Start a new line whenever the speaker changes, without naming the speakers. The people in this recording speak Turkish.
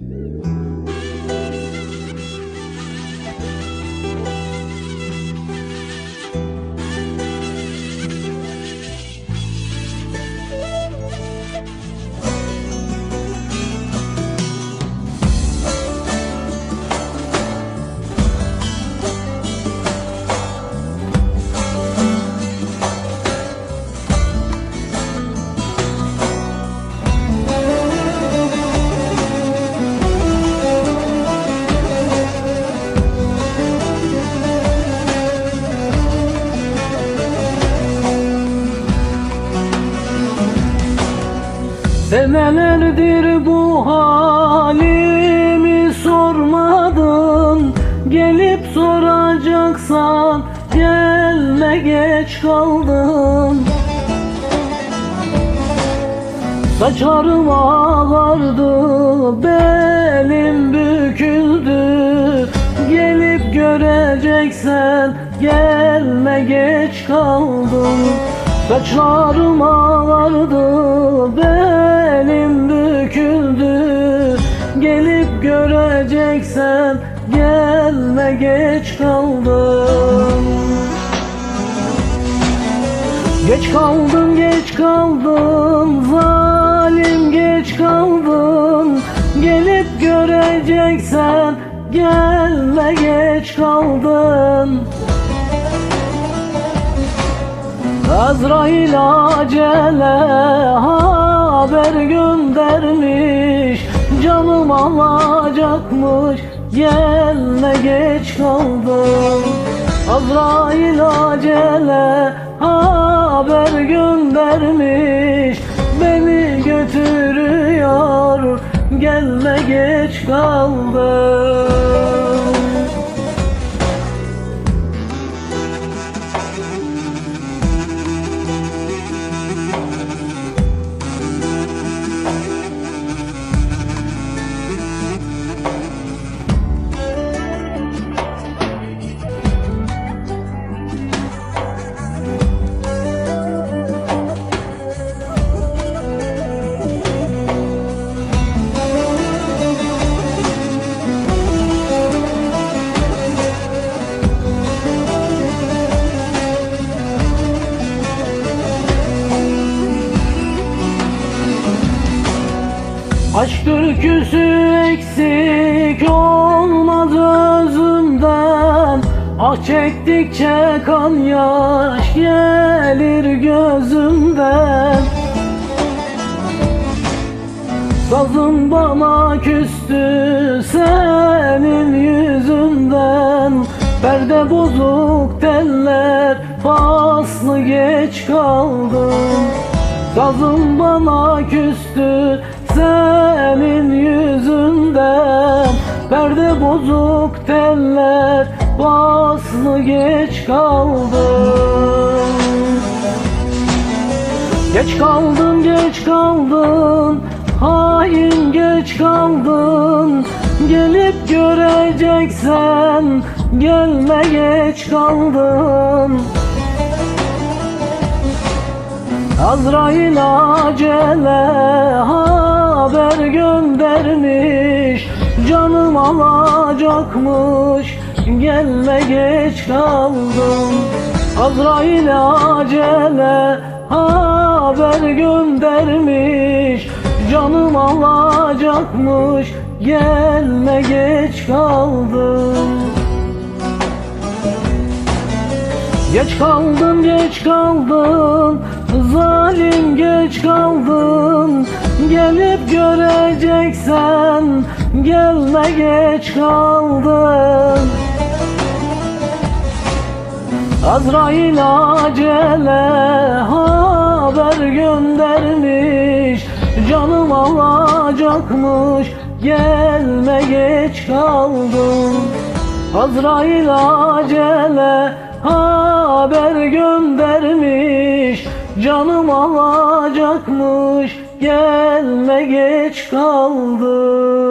Mm-hmm. Senelerdir bu halimi sormadın. Gelip soracaksan gelme geç kaldın. Saçlarım ağardı, belim büküldü. Gelip göreceksen gelme geç kaldın. Saçlarım ağardı, belim gelme geç kaldın Geç kaldın geç kaldın zalim geç kaldın Gelip göreceksen gelme geç kaldın. Azrail acele haber göndermiş. Canım alacakmış gelme geç kaldın Azrail acele haber göndermiş. Beni götürüyor. Gelme geç kaldın Aşk türküsü eksik olmaz özümden. Ah çektikçe kan yaş gelir gözümden. Sazın bana küstü senin yüzünden. Perde bozuk teller faslı geç kaldım. Sazın bana küstü senin yüzünden Perde bozuk teller baslı geç kaldım Geç kaldın geç kaldın Hain geç kaldın. Gelip göreceksen Gelme geç kaldın. Azrail acele haber göndermiş Canım alacakmış gelme geç kaldım. Azrail acele haber göndermiş Canım alacakmış gelme geç kaldım Geç kaldın geç kaldın. Zalim geç kaldın. Gelip göreceksen Gelme geç kaldın. Azrail acele haber göndermiş. Canım alacakmış gelme geç kaldın. Azrail acele haber göndermiş Canım alacakmış gelme geç kaldın